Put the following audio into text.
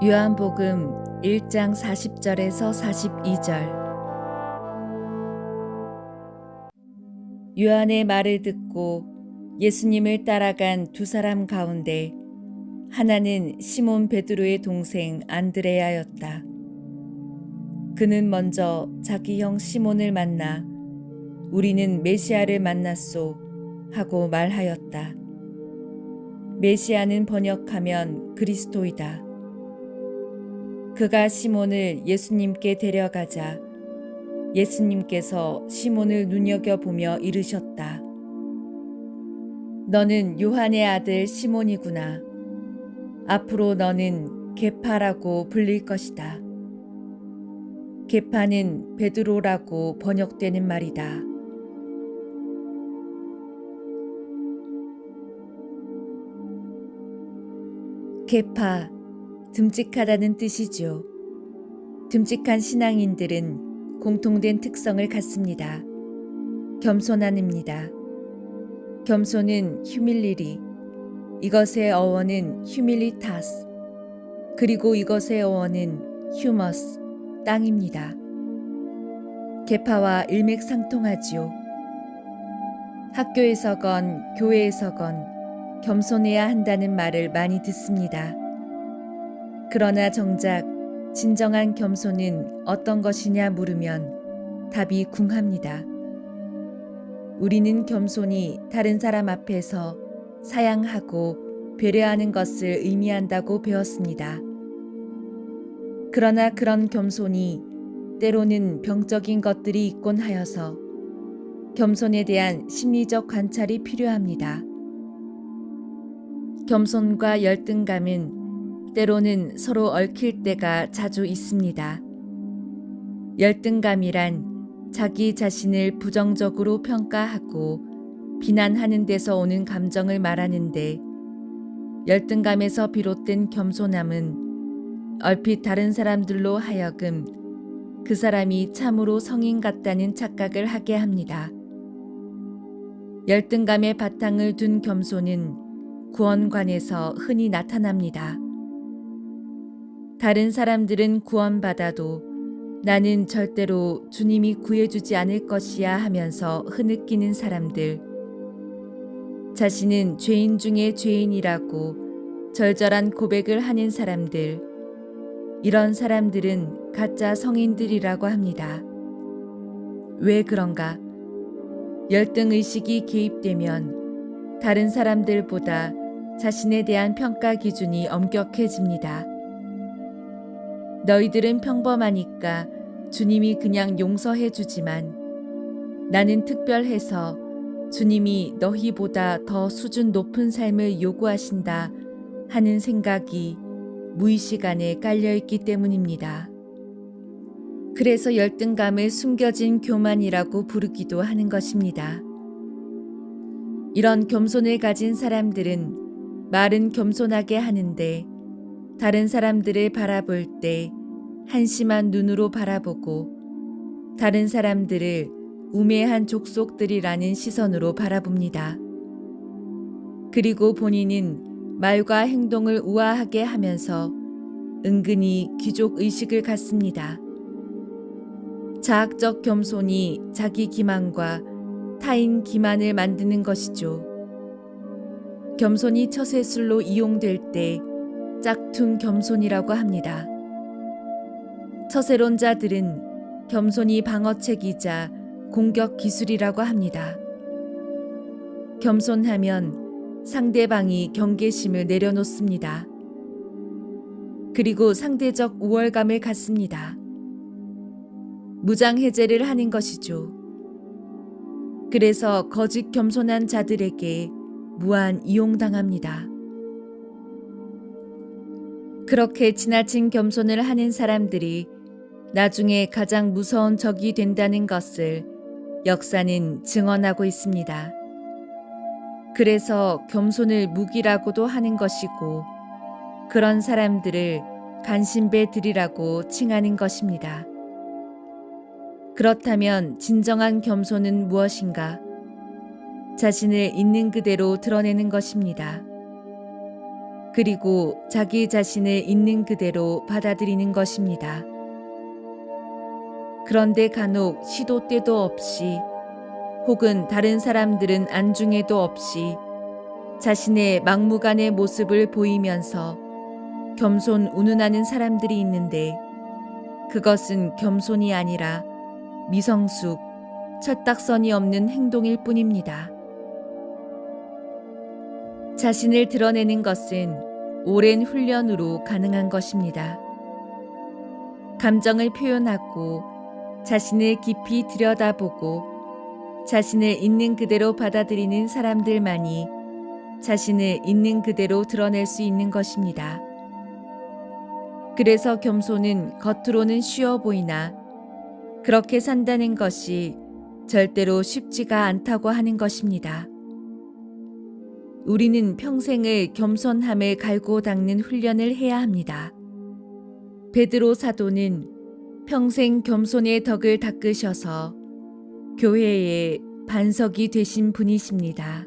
요한복음 1장 40절에서 42절 요한의 말을 듣고 예수님을 따라간 두 사람 가운데 하나는 시몬 베드로의 동생 안드레아였다. 그는 먼저 자기 형 시몬을 만나 우리는 메시아를 만났소 하고 말하였다. 메시아는 번역하면 그리스도이다. 그가 시몬을 예수님께 데려가자 예수님께서 시몬을 눈여겨보며 이르셨다. 너는 요한의 아들 시몬이구나. 앞으로 너는 게파라고 불릴 것이다. 게파는 베드로라고 번역되는 말이다. 게파, 듬직하다는 뜻이죠. 듬직한 신앙인들은 공통된 특성을 갖습니다. 겸손함입니다. 겸손은 휴밀리리, 이것의 어원은 휴밀리타스, 그리고 이것의 어원은 휴머스, 땅입니다. 계파와 일맥상통하지요. 학교에서건 교회에서건 겸손해야 한다는 말을 많이 듣습니다. 그러나 정작 진정한 겸손은 어떤 것이냐 물으면 답이 궁합니다. 우리는 겸손이 다른 사람 앞에서 사양하고 배려하는 것을 의미한다고 배웠습니다. 그러나 그런 겸손이 때로는 병적인 것들이 있곤 하여서 겸손에 대한 심리적 관찰이 필요합니다. 겸손과 열등감은 때로는 서로 얽힐 때가 자주 있습니다. 열등감이란 자기 자신을 부정적으로 평가하고 비난하는 데서 오는 감정을 말하는데 열등감에서 비롯된 겸손함은 얼핏 다른 사람들로 하여금 그 사람이 참으로 성인 같다는 착각을 하게 합니다. 열등감의 바탕을 둔 겸손은 구원관에서 흔히 나타납니다. 다른 사람들은 구원받아도 나는 절대로 주님이 구해주지 않을 것이야 하면서 흐느끼는 사람들. 자신은 죄인 중에 죄인이라고 절절한 고백을 하는 사람들. 이런 사람들은 가짜 성인들이라고 합니다. 왜 그런가? 열등 의식이 개입되면 다른 사람들보다 자신에 대한 평가 기준이 엄격해집니다. 너희들은 평범하니까 주님이 그냥 용서해 주지만 나는 특별해서 주님이 너희보다 더 수준 높은 삶을 요구하신다 하는 생각이 무의식 안에 깔려있기 때문입니다. 그래서 열등감을 숨겨진 교만이라고 부르기도 하는 것입니다. 이런 겸손을 가진 사람들은 말은 겸손하게 하는데 다른 사람들을 바라볼 때 한심한 눈으로 바라보고 다른 사람들을 우매한 족속들이라는 시선으로 바라봅니다. 그리고 본인은 말과 행동을 우아하게 하면서 은근히 귀족 의식을 갖습니다. 자학적 겸손이 자기 기만과 타인 기만을 만드는 것이죠. 겸손이 처세술로 이용될 때 짝퉁 겸손이라고 합니다. 처세론자들은 겸손이 방어책이자 공격 기술이라고 합니다. 겸손하면 상대방이 경계심을 내려놓습니다. 그리고 상대적 우월감을 갖습니다. 무장해제를 하는 것이죠. 그래서 거짓 겸손한 자들에게 무한 이용당합니다. 그렇게 지나친 겸손을 하는 사람들이 나중에 가장 무서운 적이 된다는 것을 역사는 증언하고 있습니다. 그래서 겸손을 무기라고도 하는 것이고 그런 사람들을 간신배 들이라고 칭하는 것입니다. 그렇다면 진정한 겸손은 무엇인가? 자신을 있는 그대로 드러내는 것입니다. 그리고 자기 자신을 있는 그대로 받아들이는 것입니다. 그런데 간혹 시도 때도 없이 혹은 다른 사람들은 안중에도 없이 자신의 막무가내 모습을 보이면서 겸손 운운하는 사람들이 있는데 그것은 겸손이 아니라 미성숙, 철딱선이 없는 행동일 뿐입니다. 자신을 드러내는 것은 오랜 훈련으로 가능한 것입니다. 감정을 표현하고 자신을 깊이 들여다보고 자신을 있는 그대로 받아들이는 사람들만이 자신을 있는 그대로 드러낼 수 있는 것입니다. 그래서 겸손은 겉으로는 쉬워 보이나 그렇게 산다는 것이 절대로 쉽지가 않다고 하는 것입니다. 우리는 평생을 겸손함을 갈고 닦는 훈련을 해야 합니다. 베드로 사도는 평생 겸손의 덕을 닦으셔서 교회의 반석이 되신 분이십니다.